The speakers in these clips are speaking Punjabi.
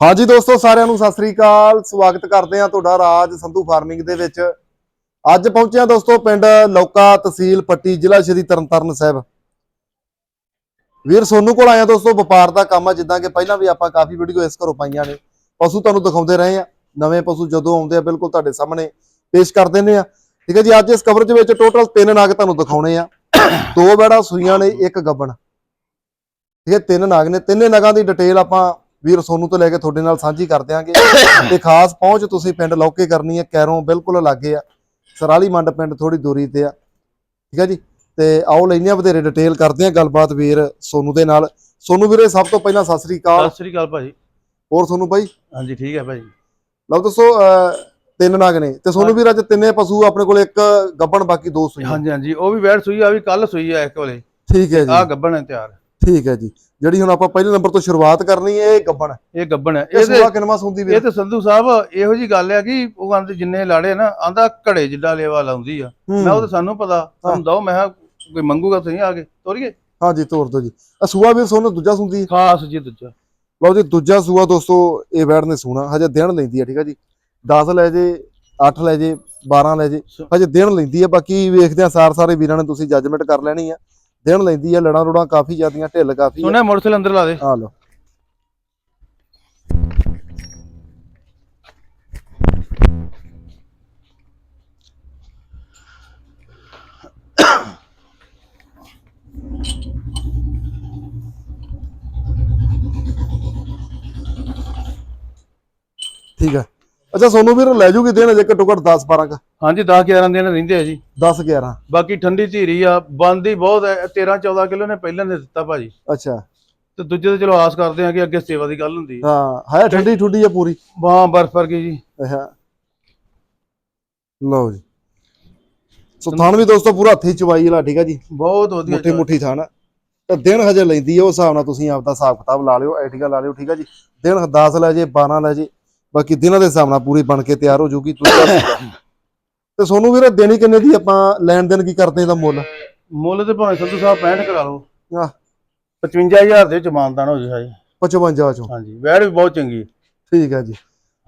ਹਾਂਜੀ ਦੋਸਤੋ, ਸਾਰਿਆਂ ਨੂੰ ਸਤਿ ਸ੍ਰੀ ਅਕਾਲ। ਸਵਾਗਤ ਕਰਦੇ ਹਾਂ ਤੁਹਾਡਾ ਰਾਜ ਸੰਧੂ ਫਾਰਮਿੰਗ ਦੇ ਵਿੱਚ। ਅੱਜ ਪਹੁੰਚਿਆ ਦੋਸਤੋ, ਪਿੰਡ ਲੌਕਾ ਤਹਿਸੀਲ ਪੱਟੀ, ਜ਼ਿਲ੍ਹਾ ਸ਼੍ਰੀ ਤਰਨਤਾਰਨ ਸਾਹਿਬ। ਵੀਰ, ਸੋਨੂ ਕੋਲ ਆਇਆ ਦੋਸਤੋ, ਵਪਾਰ ਦਾ ਕੰਮ ਆ, ਜਿੱਦਾਂ ਕਿ ਪਹਿਲਾਂ ਵੀ ਆਪਾਂ ਕਾਫੀ ਵੀਡੀਓ ਇਸ ਘਰੋਂ ਪਾਈਆਂ ਨੇ। ਪਸ਼ੂ ਤੁਹਾਨੂੰ ਦਿਖਾਉਂਦੇ ਰਹੇ ਆ ਨਵੇਂ ਪਸ਼ੂ ਜਦੋਂ ਆਉਂਦੇ ਆ, ਬਿਲਕੁਲ ਤੁਹਾਡੇ ਸਾਹਮਣੇ ਪੇਸ਼ ਕਰ ਦਿੰਦੇ ਆ ਠੀਕ ਹੈ ਜੀ, ਅੱਜ ਇਸ ਕਵਰੇਜ ਵਿੱਚ ਟੋਟਲ ਤਿੰਨ ਨਾਗ ਤੁਹਾਨੂੰ ਦਿਖਾਉਣੇ ਆ। ਦੋ ਬੈੜਾ ਸੂਈਆਂ ਨੇ, ਇੱਕ ਗੱਬਣ। ਠੀਕ ਹੈ, ਤਿੰਨ ਨਾਗ ਨੇ। ਤਿੰਨੇ ਨਗਾਂ ਦੀ ਡਿਟੇਲ ਆਪਾਂ ਵੀਰ ਸੋਨੂ ਤੋਂ ਲੈ ਕੇ ਤੁਹਾਡੇ ਨਾਲ ਸਾਂਝੀ ਕਰ ਦਿਆਂਗੇ। ਤੇ ਖਾਸ ਪਹੁੰਚ ਤੁਸੀਂ ਪਿੰਡ ਲੌਕੇ ਕਰਨੀ ਹੈ ਕੈਰੋਂ ਬਿਲਕੁਲ ਲਾਗੇ ਆ। ਸਰਾਲੀ ਮੰਡ ਪਿੰਡ ਥੋੜੀ ਦੂਰੀ ਤੇ ਆ। ਠੀਕ ਹੈ ਜੀ? ਤੇ ਆਓ ਲੈਨੇ ਆ ਵਧੇਰੇ ਡਿਟੇਲ ਕਰਦੇ ਆ ਗੱਲਬਾਤ ਵੀਰ ਸੋਨੂ ਦੇ ਨਾਲ। ਸੋਨੂ ਵੀਰੇ ਸਭ ਤੋਂ ਪਹਿਲਾਂ ਸਤਿ ਸ੍ਰੀ ਅਕਾਲ। ਸਤਿ ਸ੍ਰੀ ਅਕਾਲ ਭਾਜੀ। ਹੋਰ ਸੋਨੂ ਬਾਈ? ਹਾਂਜੀ ਠੀਕ ਹੈ ਭਾਜੀ। ਲਓ ਦੱਸੋ ਤਿੰਨ ਨਗ ਨੇ। ਤੇ ਸੋਨੂ ਵੀਰ ਅੱਜ ਤਿੰਨੇ ਪਸ਼ੂ ਆਪਣੇ ਕੋਲ ਇੱਕ ਗੱਬਣ ਬਾਕੀ ਦੋ ਸੂਈਆਂ। ਹਾਂਜੀ ਹਾਂਜੀ। ਉਹ ਵੀ ਵੈਟ ਸੂਈ ਆ ਵੀ ਕੱਲ ਸੂਈ ਆ ਇੱਕ ਵੇਲੇ। ਠੀਕ ਹੈ ਆ ਜੀ ਗੱਬਣ ਹੈ ਤਿਆਰ। ਠੀਕ ਹੈ ਜੀ। ਜਿਹੜੀ ਹੁਣ ਆਪਾਂ ਪਹਿਲੇ ਨੰਬਰ ਤੋਂ ਸ਼ੁਰੂਆਤ ਕਰਨੀ ਹੈ ਇਹ ਗੱਬਣ ਇਹ ਗੱਬਣ ਹੈ। ਇਹ ਇਹ ਸੂਆ ਕਿਨਵਾ ਸੁੰਦੀ ਇਹ ਵੀਰ ਤੇ ਸੰਧੂ ਸਾਹਿਬ ਇਹੋ ਜੀ ਗੱਲ ਆ ਕਿ ਉਹ ਕਹਿੰਦੇ ਜਿੰਨੇ ਲਾੜੇ ਨਾ ਆਂਦਾ ਘੜੇ ਜਿੱਡਾ ਲੇਵਾ ਲਾਉਂਦੀ ਆ। ਹੂੰ। ਮੈਂ ਉਹ ਤਾਂ ਸਾਨੂੰ ਪਤਾ ਤੁਹਾਨੂੰ ਦੋ ਮੈਂ ਕੋਈ ਮੰਗੂਗਾ ਤੁਸੀਂ ਆ ਕੇ ਤੋਰੀਏ। ਹਾਂਜੀ ਤੋਰ ਦੋ ਜੀ। ਆ ਸੂਆ ਵੀਰ ਸੋਨੂ ਦੂਜਾ ਸੁੰਦੀ ਖਾਸ ਜੀ ਦੂਜਾ। ਲਓ ਜੀ ਦੂਜਾ ਸੂਆ ਦੋਸਤੋ ਇਹ ਬੈੜ ਨੇ ਸੂਣਾ। ਹਜੇ ਦਿਨ ਲੈਂਦੀ ਹੈ ਠੀਕ ਹੈ ਜੀ। 10 ਲੈ ਜੇ 8 ਲੈ ਜੇ 12 ਲੈ ਜੇ ਹਜੇ ਦਿਨ ਲੈਂਦੀ ਹੈ। ਬਾਕੀ ਵੇਖਦੇ ਆ ਸਾਰ ਸਾਰੇ ਵੀਰਾਂ ਨੇ ਤੁਸੀਂ ਜੱਜਮੈਂਟ ਕਰ ਲੈਣੀ ਆ। ਦਿਨ ਲੈਂਦੀ ਹੈ ਲੜਾਂ ਰੋੜਾਂ ਕਾਫੀ ਜ਼ਿਆਦੀਆਂ ਢਿੱਲ ਕਾਫੀ ਆ। ਸੁਣਿਆ ਮੋਟਰਸਾਈਕਲ ਅੰਦਰ ਲਾ ਦੇ। ਆ ਲਓ। ਠੀਕ ਹੈ ਅੱਛਾ ਸੋਨੂੰ ਵੀਰ ਲੈ ਜੂਗੀ ਦਿਨ ਅਜੇ ਘੱਟੋ ਘੱਟ 10 12 ਕ? ਹਾਂਜੀ 10 11 ਦਿਨ ਰਹਿੰਦੇ ਆ ਜੀ। 10 11 ਬਾਕੀ ਠੰਡੀ ਧੀਰੀ ਆ ਬੰਦੀ ਬਹੁਤ ਹੈ 13 14 ਕਿਲੋ ਨੇ ਪਹਿਲਾਂ ਦੇ ਦਿੱਤਾ ਭਾਜੀ। ਅੱਛਾ। ਤੇ ਦੂਜੇ ਤੇ ਚਲੋ ਆਸ ਕਰਦੇ ਆ ਕਿ ਅੱਗੇ ਸੇਵਾ ਦੀ ਗੱਲ ਹੁੰਦੀ। ਹਾਂ ਹੈ ਠੰਡੀ ਠੁੱਡੀ ਆ ਪੂਰੀ। ਬਾਹ ਬਰਫ ਵਰਗੀ ਜੀ। ਅੱਛਾ ਲਓ ਜੀ। ਸੋ ਥਾਣ ਵੀ ਦੋਸਤੋ ਪੂਰਾ ਹੱਥੀ ਚਵਾਈ ਵਾਲਾ ਠੀਕ ਆ ਜੀ? ਬਹੁਤ ਵਧੀਆ ਮੁੱਠੀ ਮੁੱਠੀ ਥਾਣ। ਤੇ ਦਿਨ ਹਜੇ ਲੈਂਦੀ ਆ ਉਸ ਹਿਸਾਬ ਨਾਲ ਤੁਸੀਂ ਆਪਦਾ ਹਿਸਾਬ ਕਿਤਾਬ ਲਾ ਲਿਓ ਐਟੀਗਾ ਲਾ ਲਿਓ ਠੀਕ ਆ ਜੀ? ਦਿਨ 10 ਲੈ ਜੇ 12 ਲੈ ਜੇ ਬਾਕੀ ਦਿਨਾਂ ਦੇ ਹਿਸਾਬ ਨਾਲ ਪੂਰੀ ਬਣ ਕੇ ਤਿਆਰ ਹੋ ਜਾਊਗੀ ਤੁਸੀਂ। ਤੇ ਸੋਨੂੰ ਵੀਰ ਦੇਣੀ ਕਿੰਨੇ ਦੀ ਆਪਾਂ ਲੈਣ ਦੇਣ ਕੀ ਕਰਦੇ ਇਹਦਾ ਮੁੱਲ? ਮੁੱਲ ਤੇ ਭਾਵੇਂ ਸੰਧੂ ਸਾਹਿਬ 65 ਕਰਾ ਲਓ। ਆਹ। 55000 ਦੇ ਵਿੱਚ ਮਾਨਦਾਨ ਹੋ ਜਾਏ 55 ਚੋਂ। ਹਾਂਜੀ ਵੈੜ ਵੀ ਬਹੁਤ ਚੰਗੀ। ਠੀਕ ਹੈ ਜੀ।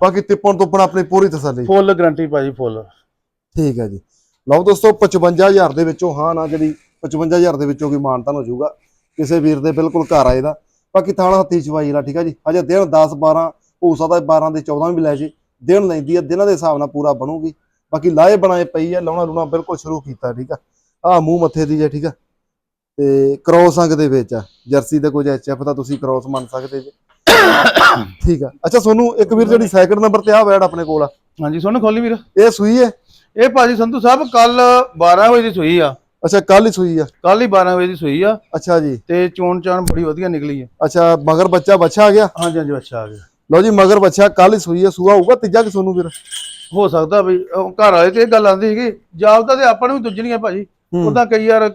ਬਾਕੀ ਤਿੱਪਣ ਤੁੱਪਣ ਆਪਣੀ ਪੂਰੀ ਤਸੱਲੀ। ਫੁੱਲ ਗਰੰਟੀ ਭਾਜੀ ਫੁੱਲ। ਠੀਕ ਹੈ ਜੀ। ਲਓ ਦੋਸਤੋ 55000 ਦੇ ਵਿੱਚੋਂ ਹਾਂ ਨਾ ਜਿਹੜੀ 55000 ਦੇ ਵਿੱਚੋਂ ਕੋਈ ਮਾਨਤਾਨ ਹੋ ਜਾਊਗਾ। ਕਿਸੇ ਵੀਰ ਦੇ ਬਿਲਕੁਲ ਘਰ ਆਏ ਦਾ ਬਾਕੀ ਥਾਣਾ ਹੱਥੀ ਚਵਾਈ ਵਾਲਾ ਠੀਕ ਹੈ ਜੀ। ਹਜੇ ਦਿਨ 10 12 ਹੋ ਸਕਦਾ 12 ਦੇ 14 ਵੀ ਲੈ ਜੇ ਦਿਨ ਲੈਂਦੀ ਹੈ ਦਿਨਾਂ ਦੇ ਹਿਸਾਬ ਨਾਲ ਪੂਰਾ ਬਣੂਗੀ। ਬਾਕੀ ਲਾਏ ਬਣਾਏ ਪਈ ਹੈ ਲਾਉਣਾ ਲੂਣਾ ਬਿਲਕੁਲ ਸ਼ੁਰੂ ਕੀਤਾ ਠੀਕ ਆ। ਆ ਮੂੰਹ ਮੱਥੇ ਦੀ ਜੇ ਠੀਕ ਆ। ਤੇ ਕ੍ਰੋਸ ਅੰਗ ਦੇ ਵਿੱਚ ਆ ਜਰਸੀ ਦੇ ਕੁਝ ਐਚਐਫ ਦਾ ਤੁਸੀਂ ਕ੍ਰੋਸ ਮੰਨ ਸਕਦੇ ਜੇ। ਠੀਕ ਆ। ਅੱਛਾ ਸੋਨੂੰ ਇੱਕ ਵੀਰ ਜਿਹੜੀ ਸੈਕਿੰਡ ਨੰਬਰ ਤੇ ਆ ਵੈੜ ਆਪਣੇ ਕੋਲ ਆ। ਹਾਂਜੀ ਸੁਣ ਖੋਲੀ ਵੀਰ। ਇਹ ਸੂਈ ਹੈ ਇਹ ਭਾਜੀ ਸੰਧੂ ਸਾਹਿਬ ਕੱਲ 12 ਵਜੇ ਦੀ ਸੂਈ ਆ। ਅੱਛਾ ਕੱਲ ਹੀ ਸੂਈ ਆ? ਕੱਲ ਹੀ 12 ਵਜੇ ਦੀ ਸੂਈ ਆ। ਅੱਛਾ ਜੀ। ਤੇ ਚੋਣ ਚਾਣ ਬੜੀ ਵਧੀਆ ਨਿਕਲੀ ਹੈ ਅੱਛਾ ਮਗਰ ਬੱਚਾ ਬੱਚਾ ਆ ਗਿਆ? ਹਾਂਜੀ ਹਾਂਜੀ ਅੱਛਾ ਆ ਗਿਆ। ਲਓ ਜੀ ਮਗਰ ਬੱਚਾ ਕੱਲ ਹੀ ਸੂਈ ਹੈ ਸੂਆ ਹੋਊਗਾ ਤੀਜਾ ਕਿ ਸੋਨੂੰ ਵੀਰ ਹੋ ਸਕਦਾ ਵੀ ਉਹ ਘਰ ਵਾਲੇ ਤੇ ਇਹ ਗੱਲ ਆਂਦੀ ਸੀਗੀ ਜਾਪਦਾ ਤੇ ਆਪਾਂ ਨੂੰ ਵੀ ਦੁੱਜਣੀਆਂ ਭਾਜੀ। ਹੂੰ। ਉਦਾਂ ਕਈ ਯਾਰ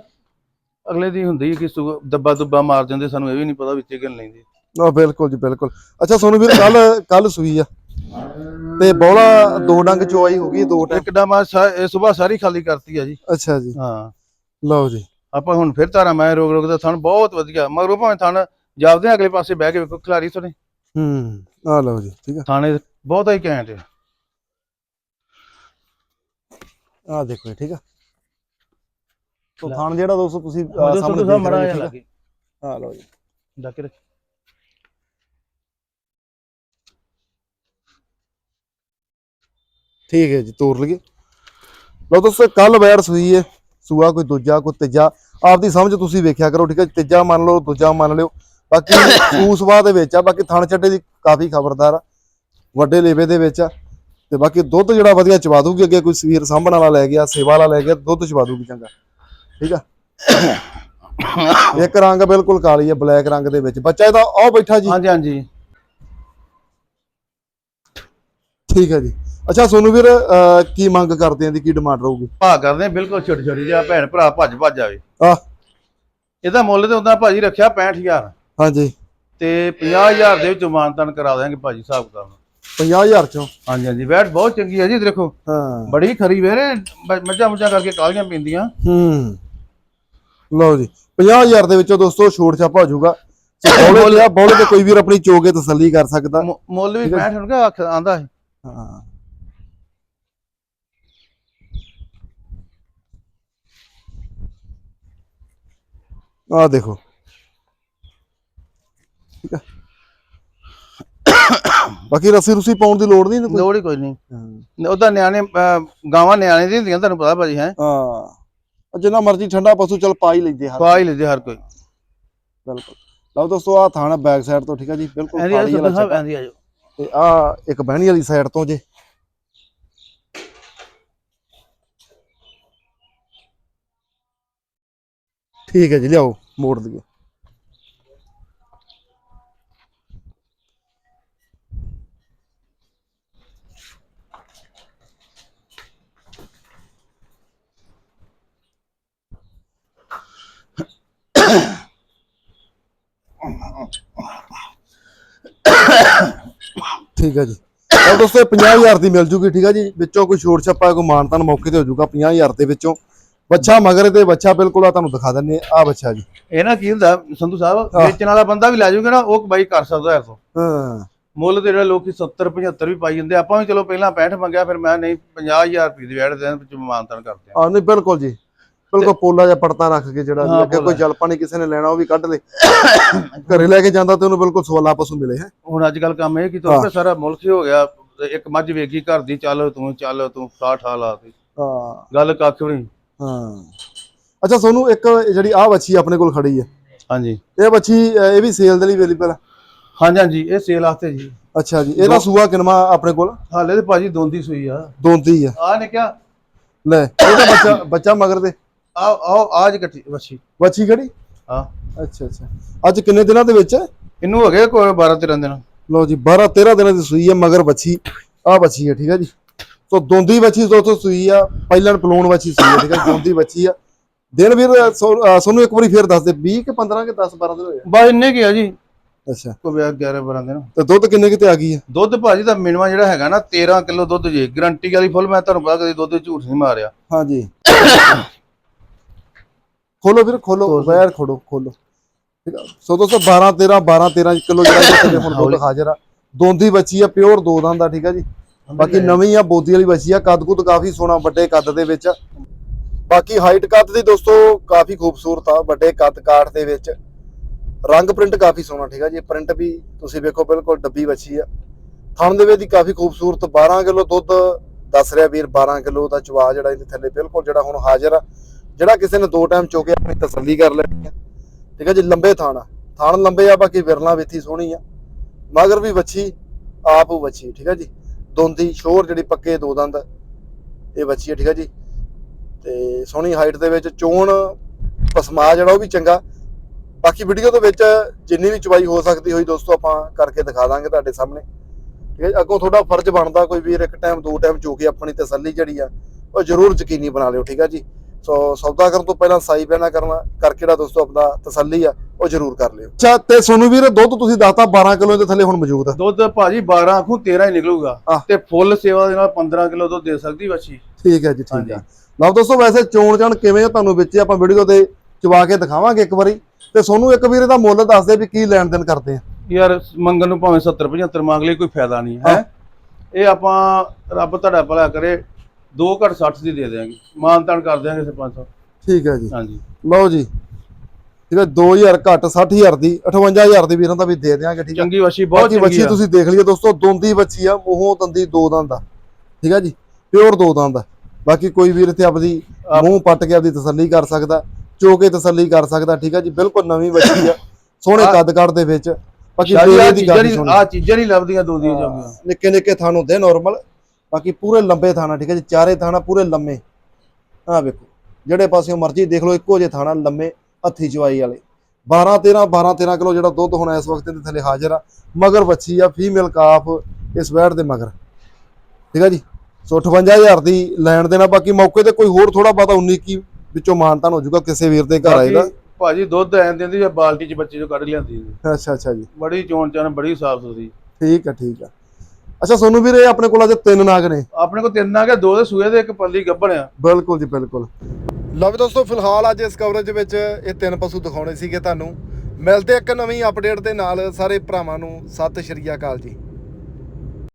ਅਗਲੇ ਦੀ ਹੁੰਦੀ ਕਿ ਸੂ- ਦੱਬਾ ਦੁੱਬਾ ਮਾਰ ਜਾਂਦੇ ਸਾਨੂੰ ਇਹ ਵੀ ਨਹੀਂ ਪਤਾ ਵਿੱਚੇ ਕਿਨ ਲੈਂਦੇ ਆ ਬਿਲਕੁਲ ਜੀ ਬਿਲਕੁਲ। ਅੱਛਾ ਸੋਨੂੰ ਵੀਰ ਕੱਲ ਕੱਲ ਸੂਈ ਆ। ਤੇ ਬੋਲਾ ਦੋ ਡੰਗ ਚੋਈ ਹੋ ਗਈ ਦੋ ਟੈਂਕ ਇੱਕ ਡਾਮਾ ਸਵੇਰ ਸਾਰੀ ਖਾਲੀ ਕਰਤੀ ਆ ਜੀ। ਅੱਛਾ ਜੀ। ਹਾਂ। ਲਓ ਜੀ। ਆਪਾਂ ਹੁਣ ਫਿਰ ਧਾਰਾ ਮੈਂ ਰੋਗ ਰੋਗ ਦਾ ਥਣ ਬਹੁਤ ਵਧੀਆ ਮਗਰੋਂ ਭਾਵੇਂ ਥਣ ਜਾਪਦੇ ਆ ਅਗਲੇ ਪਾਸੇ ਬਹਿ ਕੇ ਵੇਖੋ ਖਿਲਾਰੀ ਸੁਣੇ। ਹੂੰ ਆ ਲਓ ਜੀ ਠੀਕ ਥਾਣੇ ਬਹੁਤ ਹੀ ਘੈਂਟ ਆ। ਆ ਆ ਦੇਖੋ ਇਹ, ਠੀਕ ਆ। ਤੋ ਥਾਣ ਜਿਹੜਾ ਦੋਸਤੋ ਤੁਸੀਂ ਅਹ, ਸਾਹਮਣੇ ਸਾਹਮਣੇ ਸਾਹਿਬ ਦੇਖ ਮੜਾ ਰਹੇ ਹੋ ਠੀਕ ਆ। ਆ ਲਓ ਜੀ। ਡੱਕੇ ਰੱਖ। ਠੀਕ ਹੈ ਜੀ ਤੋਰ ਲਈਏ। ਲਓ ਦੋਸਤੋ ਕੱਲ ਵੈਰ ਸੂਈ ਹੈ ਸੂਆ ਕੋਈ ਦੂਜਾ ਕੋਈ ਤੀਜਾ। ਆਪਦੀ ਸਮਝ ਤੁਸੀਂ ਵੇਖਿਆ ਕਰੋ ਠੀਕ ਹੈ ਤੀਜਾ ਮੰਨ ਲਓ ਦੂਜਾ ਮੰਨ ਲਿਓ। ਬਾਕੀ ਸੂਸਵਾ ਦੇ ਵਿੱਚ ਆ ਬਾਕੀ ਥਣ ਚੱਡੇ ਦੀ ਕਾਫੀ ਖਬਰਦਾਰ ਆ ਵੱਡੇ ਲੇਵੇ ਦੇ ਵਿੱਚ ਆ ਤੇ ਬਾਕੀ ਦੁੱਧ ਜਿਹੜਾ ਵਧੀਆ ਚਵਾ ਦੂਗੀ ਅੱਗੇ ਕੋਈ ਸਵੀਰ ਸਾਂਭਣ ਵਾਲਾ ਲੈ ਗਿਆ ਸੇਵਾ ਵਾਲਾ ਲੈ ਗਿਆ ਦੁੱਧ ਚਵਾ ਦੂਗੀ ਚੰਗਾ। ਠੀਕ ਆ? ਇੱਕ ਰੰਗ ਬਿਲਕੁਲ ਕਾਲੀ ਹੈ ਬਲੈਕ ਰੰਗ ਦੇ ਵਿੱਚ। ਬੱਚਾ ਇਹਦਾ ਉਹ ਬੈਠਾ ਜੀ। ਹਾਂਜੀ ਹਾਂਜੀ। ਠੀਕ ਹੈ ਜੀ। ਅੱਛਾ ਸੋਨੂ ਵੀਰ ਕੀ ਮੰਗ ਕਰਦੇ ਆਂ ਦੀ ਕੀ ਡਿਮਾਂਡ ਰਹੂਗੀ? ਭਾ ਕਰਦੇ ਆ ਬਿਲਕੁਲ ਛੋਟੀ ਛੋਟੀ ਜਿਹਾ ਭੈਣ ਭਰਾ ਭੱਜ ਭੱਜ ਜਾਵੇ ਆ ਇਹਦਾ ਮੁੱਲ ਤੇ ਉਦਾਂ ਭਾਜੀ ਰੱਖਿਆ 65000 ਹਾਂਜੀ। ਤੇ 50000 ਦੇ ਵਿੱਚ ਮਾਨਤਨ ਕਰਾ ਦਿਆਂਗੇ ਭਾਜੀ ਕਿਤਾਬ ਨਾਲ। 50000 ਚੋਂ? ਹਾਂਜੀ ਹਾਂਜੀ। ਵੈਟ ਬਹੁਤ ਚੰਗੀ ਹੈ ਜੀ ਦੇਖੋ। ਹਾਂ। ਬੜੀ ਖਰੀ ਵੇਰੇ ਮੱਝਾਂ ਮੁੱਝਾਂ ਕਰਕੇ ਕਾਲੀਆਂ ਪੀਂਦੀਆਂ। ਹੂੰ। ਲਓ ਜੀ 50000 ਦੇ ਵਿੱਚੋਂ ਦੋਸਤੋ ਛੋਟ ਛਾਪਾ ਹੋ ਜਾਊਗਾ। ਬੌਲੇ ਆ ਬੌਲੇ ਤੇ ਕੋਈ ਵੀਰ ਆਪਣੀ ਚੋਗੇ ਤਸੱਲੀ ਕਰ ਸਕਦਾ। ਮੁੱਲ ਵੀ ਠੀਕ ਹੈ। 65 ਹੁਣ ਕਾ ਆਂਦਾ ਹੈ ਹਾਂ। ਆ ਦੇਖੋ। ਠੀਕ ਆ। ਬਾਕੀ ਰੱਸੀ ਰੁਸੀ ਪਾਉਣ ਦੀ ਲੋੜ ਨਹੀਂ ਇਹਨੂੰ ਕੋਈ? ਲੋੜ ਹੀ ਕੋਈ ਨਹੀਂ। ਉਹਦਾ ਨਿਆਣੇ ਅਹ, ਗਾਵਾਂ ਨਿਆਣੇ ਦੀ ਹੁੰਦੀਆਂ ਤੁਹਾਨੂੰ ਪਤਾ ਭਾਜੀ ਹੈ? ਹਾਂ। ਜਿੰਨਾ ਮਰਜ਼ੀ ਠੰਡਾ ਪਸ਼ੂ ਚਲ ਪਾ ਹੀ ਲੈਂਦੇ ਹਰ ਪਾ ਹੀ ਲੈਂਦੇ ਹਰ ਕੋਈ। ਬਿਲਕੁਲ। ਲਓ ਦੋਸਤੋ ਆ ਥਾਣਾ ਬੈਕ ਸਾਈਡ ਤੋਂ ਠੀਕ ਆ ਜੀ? ਬਿਲਕੁਲ ਐਂਦੀ ਖਾਲੀ ਵਾਲਾ ਸਾਹਿਬ। ਐਂਦੀ ਆਜੋ ਤੇ ਆ ਇੱਕ ਬਹਿਣੀ ਵਾਲੀ ਸਾਈਡ ਤੋਂ ਜੇ। ਠੀਕ ਹੈ ਜੀ ਲਿਆਓ ਮੋੜ ਦਈਏ ਠੀਕ ਹੈ ਜੀ। ਉਹ ਦੋਸਤੋ ਇਹ 50000 ਦੀ ਮਿਲ ਜੂਗੀ ਠੀਕ ਹੈ ਜੀ। ਵਿੱਚੋਂ ਕੋਈ ਛੋਟ ਛੱਪਾ ਕੋਈ ਮਾਨਤਾਨ ਮੌਕੇ ਤੇ ਹੋ ਜਾਊਗਾ 50000 ਦੇ ਵਿੱਚੋਂ। ਬੱਚਾ ਮਗਰ ਤੇ ਬੱਚਾ ਬਿਲਕੁਲ ਆ ਤੁਹਾਨੂੰ ਦਿਖਾ ਦਿੰਨੇ ਆ ਬੱਚਾ ਜੀ। ਇਹ ਨਾ ਕੀ ਹੁੰਦਾ ਸੰਧੂ ਸਾਹਿਬ। ਵੇਚਣ ਵਾਲਾ ਬੰਦਾ ਵੀ ਲੈ ਜਾਊਗਾ ਨਾ ਉਹ ਬਾਈ ਕਰ ਸਕਦਾ ਹੈ ਤੋਂ ਹਾਂ। ਮੁੱਲ ਤੇ ਜਿਹੜੇ ਲੋਕੀ 70 75 ਵੀ ਪਾਈ ਜਾਂਦੇ ਆਪਾਂ ਵੀ ਚਲੋ ਪਹਿਲਾਂ 65 ਮੰਗਿਆ ਫਿਰ ਮੈਂ ਨਹੀਂ 50000 ਰੁਪਏ ਦੀ ਵੈੜ ਦੇ ਵਿੱਚ ਮਾਨਤਨ ਕਰਦੇ ਆ। ਆ ਨਹੀਂ ਬਿਲਕੁਲ ਜੀ। ਬਿਲਕੁਲ ਪੋਲਾ ਜਾਂ ਪੜਤਾ ਰੱਖ ਕੇ ਜਿਹੜਾ ਅੱਗੇ ਕੋਈ। ਜਲ ਪਾਣੀ ਕਿਸੇ ਨੇ ਲੈਣਾ ਉਹ ਵੀ ਕੱਢ ਲੇ। ਘਰੇ ਲੈ ਕੇ ਜਾਂਦਾ ਤੇ ਉਹਨੂੰ ਬਿਲਕੁਲ ਸਵਾਲਾ ਪਸ਼ੂ ਮਿਲੇ ਹੈ। ਹੁਣ ਅੱਜ ਕੱਲ ਕੰਮ ਇਹ ਕੀ। ਤੋਰ ਸਾਰਾ ਮੁਲਕ ਹੀ ਹੋ ਗਿਆ ਇੱਕ ਮੱਝ ਵੇਗੀ ਘਰ ਦੀ ਚੱਲ ਤੂੰ ਚੱਲ ਤੂੰ 60 ਹਾਲ ਆ ਤੇ ਹਾਂ। ਗੱਲ ਕੱਖ ਨਹੀਂ। ਹਾਂ। ਅੱਛਾ ਸੋਨੂੰ ਇੱਕ ਜਿਹੜੀ ਆ ਬੱਚੀ ਆਪਣੇ ਕੋਲ ਖੜੀ ਹੈ ਹਾਂਜੀ। ਇਹ ਬੱਚੀ ਇਹ ਵੀ ਸੇਲ ਦੇ ਲਈ ਅਵੇਲੇਬਲ ਹੈ ਹਾਂਜੀ ਹਾਂਜੀ ਇਹ ਸੇਲ ਵਾਸਤੇ ਜੀ। ਅੱਛਾ ਜੀ ਇਹਦਾ ਸੂਆ ਕਿਨਵਾ ਆਪਣੇ ਕੋਲ? ਹਾਲੇ ਤੇ ਭਾਜੀ ਦੋਂਦੀ ਸੂਈ ਆ। ਦੋਂਦੀ ਆ। ਆ ਨੇ ਕਿਹਾ? ਲੈ ਇਹਦਾ ਬੱਚਾ ਬੱਚਾ ਮਗਰ ਦੇ। ਆ ਆਓ ਆਜ ਕੱਟੀ ਵੱਛੀ। ਬੱਚੀ ਕਿਹੜੀ? ਹਾਂ। ਅੱਛਾ ਅੱਛਾ। ਅੱਜ ਕਿੰਨੇ ਦਿਨਾਂ ਦੇ ਵਿੱਚ ਇਹਨੂੰ ਹੋ ਗਏ ਕੋਈ 12 13 ਦਿਨ। ਲਓ ਜੀ 12 13 ਦਿਨਾਂ ਦੀ ਸੂਈ ਹੈ ਮਗਰ ਬੱਚੀ ਆ ਬੱਚੀ ਹੈ ਠੀਕ ਹੈ ਜੀ। ਸੋ ਦੋਂਦੀ ਬੱਚੀ ਦੋਸਤੋ ਸੂਈ ਆ ਪਹਿਲਾਂ ਪਲੂਣ ਬੱਚੀ ਸੂਈ ਹੈ ਠੀਕ ਹੈ ਦੋਂਦੀ ਬੱਚੀ ਆ। ਦਿਨ ਵੀਰ ਸੋ- ਅ, ਤੁਹਾਨੂੰ ਇੱਕ ਵਾਰੀ ਫੇਰ ਦੱਸ ਦੇ 20 ਕਿ 15 ਕਿ 10 12 ਦਿਨ ਹੋਏ ਆ? ਬਸ ਇੰਨੇ ਕੀ ਆ ਜੀ। ਅੱਛਾ। ਕੋਈ 11 12 ਦਿਨ। ਤੇ ਦੁੱਧ ਕਿੰਨੇ ਕਿਤੇ ਆ ਗਈ ਹੈ? ਦੁੱਧ ਭਾਜੀ ਦਾ ਮਿਨਵਾ ਜਿਹੜਾ ਹੈਗਾ ਨਾ 13 ਕਿਲੋ ਦੁੱਧ ਜੀ। ਗਰੰਟੀ ਵਾਲੀ ਫੁੱਲ ਮੈਂ ਤੁਹਾਨੂੰ ਪਤਾ ਕਦੀ ਦੁੱਧ ਤੇ ਝੂਠ ਨਹੀਂ ਮਾਰਿਆ। ਹਾਂਜੀ। ਖੋਲੋ ਵੀਰ ਖੋਲੋ ਵੈਰ ਖੋਲੋ ਖੋਲੋ। ਠੀਕ ਆ? ਸੋ ਦੋਸਤੋ 12 13 12 13 ਕਿਲੋ ਜਿਹੜਾ ਹੁਣ ਦੁੱਧ ਹਾਜ਼ਰ ਆ। ਦੋਂਦੀ ਬੱਚੀ ਆ ਪਿਓਰ ਦੋ ਦੰਦ ਦਾ ਠੀਕ ਆ ਜੀ। ਬਾਕੀ ਨਵੀਂ ਆ ਬੋਦੀ ਵਾਲੀ ਬੱਚੀ ਆ ਕੱਦ ਕੁੱਦ ਕਾਫੀ ਸੋਹਣਾ ਵੱਡੇ ਕੱਦ ਦੇ ਵਿੱਚ ਬਾਕੀ ਹਾਈਟ ਕੱਦ ਦੀ ਦੋਸਤੋ ਕਾਫੀ ਖੂਬਸੂਰਤ ਆ ਵੱਡੇ ਕੱਦ ਕਾਠ ਦੇ ਵਿੱਚ। ਰੰਗ ਪ੍ਰਿੰਟ ਕਾਫੀ ਸੋਹਣਾ ਠੀਕ ਆ ਜੀ। ਪ੍ਰਿੰਟ ਵੀ ਤੁਸੀਂ ਵੇਖੋ ਬਿਲਕੁਲ ਡੱਬੀ ਬੱਚੀ ਆ। ਥਣ ਦੇ ਵਿੱਚ ਦੀ ਕਾਫੀ ਖੂਬਸੂਰਤ 12 ਕਿਲੋ ਦੁੱਧ ਦੱਸ ਰਿਹਾ ਵੀਰ 12 ਕਿਲੋ ਦਾ ਚਵਾ ਜਿਹੜਾ ਇਹਦੇ ਥੱਲੇ ਬਿਲਕੁਲ ਜਿਹੜਾ ਹੁਣ ਹਾਜ਼ਰ ਆ। ਜਿਹੜਾ ਕਿਸੇ ਨੇ ਦੋ ਟਾਈਮ ਚੋਕੇ ਆਪਣੀ ਤਸੱਲੀ ਕਰ ਲੈਣੀ ਆ, ਠੀਕ ਹੈ ਜੀ, ਲੰਬੇ ਥਾਣ। ਆ ਥਾਣ ਲੰਬੇ ਆ, ਬਾਕੀ ਵਿਰਲਾ ਵਿੱਥੀ ਸੋਹਣੀ ਆ। ਮਗਰ ਵੀ ਵੱਛੀ, ਆਪ ਵੱਛੀ, ਠੀਕ ਹੈ ਜੀ। ਦੋਂਦੀ, ਸ਼ੋਰ ਜਿਹੜੀ ਪੱਕੇ ਦੋ ਦੰਦ, ਇਹ ਵੱਛੀ ਆ, ਠੀਕ ਹੈ ਜੀ। ਤੇ ਸੋਹਣੀ ਹਾਈਟ ਦੇ ਵਿੱਚ ਚੋਣ ਪਸਮਾ ਜਿਹੜਾ ਉਹ ਵੀ ਚੰਗਾ। ਬਾਕੀ ਵੀਡੀਓ ਦੇ ਵਿੱਚ ਜਿੰਨੀ ਵੀ ਚਵਾਈ ਹੋ ਸਕਦੀ ਹੋਈ ਦੋਸਤੋ ਆਪਾਂ ਕਰਕੇ ਦਿਖਾ ਦਾਂਗੇ ਤੁਹਾਡੇ ਸਾਹਮਣੇ। ਠੀਕ ਹੈ ਜੀ? ਅੱਗੋਂ ਤੁਹਾਡਾ ਫਰਜ਼ ਬਣਦਾ ਕੋਈ ਵੀਰ ਇੱਕ ਟਾਈਮ ਦੋ ਟਾਈਮ ਚੋ ਕੇ ਆਪਣੀ ਤਸੱਲੀ ਜਿਹੜੀ ਆ, ਉਹ ਜ਼ਰੂਰ ਯਕੀਨੀ ਬਣਾ ਲਿਓ, ਠੀਕ ਆ ਜੀ। ਸੋ ਸੌਦਾ ਕਰਨ ਤੋਂ ਪਹਿਲਾਂ ਸਾਈ ਪਹਿਲਾਂ ਕਰਨਾ ਕਰਕੇ ਜਿਹੜਾ ਦੋਸਤੋ ਆਪਣਾ ਤਸੱਲੀ ਆ ਉਹ ਜ਼ਰੂਰ ਕਰ ਲਿਓ। ਅੱਛਾ ਤੇ ਸੋਨੂੰ ਵੀਰ ਦੁੱਧ ਤੁਸੀਂ ਦੱਸਤਾ 12 ਕਿਲੋ ਦੇ ਥੱਲੇ ਹੁਣ ਮੌਜੂਦ ਆ। ਦੁੱਧ ਭਾਜੀ 12 ਆਖੂ 13 ਹੀ ਨਿਕਲੂਗਾ। ਤੇ ਫੁੱਲ ਸੇਵਾ ਦੇ ਨਾਲ 15 ਕਿਲੋ ਦੁੱਧ ਦੇ ਸਕਦੀ ਵੱਛੀ ਠੀਕ ਹੈ ਜੀ ਠੀਕ। ਹੈ। ਲਓ ਦੋਸਤੋ ਵੈਸੇ ਚੋਣ ਜਾਣ ਕਿਵੇਂ ਆ ਤੁਹਾਨੂੰ ਵਿੱਚ ਆਪਾਂ ਵੀਡੀਓ ਤੇ ਚਵਾ ਕੇ ਦਿਖਾਵਾਂਗੇ ਇੱਕ ਵਾਰੀ। ਤੇ ਸੋਨੂੰ ਇੱਕ ਵੀਰ ਇਹਦਾ ਮੁੱਲ ਦੱਸ ਦੇ ਵੀ ਕੀ ਲੈਣ ਦੇਣ ਕਰਦੇ ਆ। ਯਾਰ ਮੰਗਣ ਨੂੰ ਭਾਵੇਂ 70 75 ਮੰਗ ਲਈ ਕੋਈ ਫਾਇਦਾ ਨਹੀਂ ਹੈ। ਇਹ ਆਪਾਂ ਰੱਬ ਤੁਹਾਡਾ ਭਲਾ ਕਰੇ 2 ਘੱਟ 60 ਦੀ ਦੇ ਦੇਾਂਗੇ ਮਾਨਤਾਨ ਕਰ ਦਿਆਂਗੇ ਸਰਪੰਚ ਸਾਹਿਬ ਠੀਕ ਹੈ ਜੀ। ਹਾਂਜੀ। ਲਓ ਜੀ। ਹੈ 2000 ਘੱਟ 60000 ਦੀ 58000 ਦੀ ਵੀਰਾਂ ਦਾ ਵੀ ਦੇ ਦਿਆਂਗੇ ਠੀਕ ਹੈ। ਚੰਗੀ ਵੱਛੀ ਬਹੁਤ ਚੰਗੀ ਆ। ਤੁਸੀਂ ਦੇਖ ਲਈਏ ਦੋਸਤੋ ਦੋਂਦੀ ਬੱਚੀ ਆ ਮੂੰਹੋਂ ਦੰਦੀ ਦੋ ਦੰਦ ਆ ਠੀਕ ਆ ਜੀ। ਪਿਓਰ ਦੋ ਦੰਦ ਆ। ਬਾਕੀ ਕੋਈ ਵੀਰ ਇੱਥੇ ਆਪਦੀ ਆਪ- ਮੂੰਹ ਪੱਟ ਕੇ ਆਪਦੀ ਤਸੱਲੀ ਕਰ ਸਕਦਾ ਚੋ ਕੇ ਤਸੱਲੀ ਕਰ ਸਕਦਾ ਠੀਕ ਆ ਜੀ। ਬਿਲਕੁਲ ਨਵੀਂ ਬੱਚੀ ਆ ਸੋਹਣੇ ਆ- ਕੱਦ ਕੱਦ ਦੇ ਵਿੱਚ। ਬਾਕੀ ਆ ਦੀ ਚੀਜ਼ਾਂ ਨਹੀਂ ਸੁਣੀ। ਆ ਚੀਜ਼ਾਂ ਨਹੀਂ ਲੱਭਦੀਆਂ ਦੋਦੀਆਂ ਜੋਗੀਆਂ ਨਿੱਕੇ ਨਿੱਕੇ ਥਾਣ ਹੁੰਦੇ ਨਾਰਮਲ ਬਾਕੀ ਪੂਰੇ ਲੰਬੇ ਥਾਣਾ ਠੀਕ ਹੈ ਜੀ? ਚਾਰੇ ਥਾਣਾ ਪੂਰੇ ਲੰਮੇ। ਆ ਵੇਖੋ ਜਿਹੜੇ ਪਾਸਿਓਂ ਮਰਜ਼ੀ ਦੇਖ ਲਓ ਇੱਕੋ ਜਿਹੇ ਥਾਣਾ ਲੰਮੇ ਹੱਥੀ ਚਵਾਈ ਵਾਲੇ। 12 13 12 13 ਕਿਲੋ ਜਿਹੜਾ ਦੁੱਧ ਹੁਣ ਇਸ ਵਕਤ ਦੇ ਥੱਲੇ ਹਾਜ਼ਰ ਆ। ਮਗਰ ਬੱਚੀ ਆ ਫੀਮੇਲ ਕਾਫ ਇਸ ਵੈੜ ਦੇ ਮਗਰ। ਠੀਕ ਹੈ ਜੀ? ਸੋ 58000 ਦੀ ਲੈਣ ਦੇਣਾ ਬਾਕੀ ਮੌਕੇ ਤੇ ਕੋਈ ਹੋਰ ਥੋੜਾ ਬਹੁਤਾ 19 ਕੀ ਵਿੱਚੋਂ ਮਾਨਤਾਨ ਹੋ ਜਾਊਗਾ ਕਿਸੇ ਵੀਰ ਦੇ ਘਰ ਆਏਗਾ। ਭਾਜੀ ਦੁੱਧ ਐਂ ਦਿੰਦੀ ਜਾਂ ਬਾਲਟੀ 'ਚ ਬੱਚੇ ਚੋਂ ਕੱਢ ਲਿਆਂਦੀ। ਜੀ। ਅੱਛਾ ਅੱਛਾ ਜੀ। ਬੜੀ ਚੋਣ ਚਾਣ ਬੜੀ ਸਾਫ਼ ਸੁਥਰੀ ਠੀਕ ਆ ਠੀਕ ਆ ਅੱਛਾ ਸੋਨੂੰ ਵੀਰ ਇਹ ਆਪਣੇ ਕੋਲ ਅੱਜ ਤਿੰਨ ਨਾਗ ਨੇ। ਆਪਣੇ ਕੋਲ ਤਿੰਨ ਆ ਗਏ ਦੋ ਦੇ ਸੂਏ ਤੇ ਇੱਕ ਪੱਲੀ ਗੱਭਣ ਆ। ਬਿਲਕੁਲ ਜੀ ਬਿਲਕੁਲ। ਲਓ ਵੀ ਦੋਸਤੋ ਫਿਲਹਾਲ ਅੱਜ ਇਸ ਕਵਰੇਜ ਵਿੱਚ ਇਹ ਤਿੰਨ ਪਸ਼ੂ ਦਿਖਾਉਣੇ ਸੀਗੇ ਤੁਹਾਨੂੰ। ਮਿਲਦੇ ਇੱਕ ਨਵੀਂ ਅਪਡੇਟ ਦੇ ਨਾਲ ਸਾਰੇ ਭਰਾਵਾਂ ਨੂੰ। ਸਤਿ ਸ਼੍ਰੀ ਅਕਾਲ ਜੀ।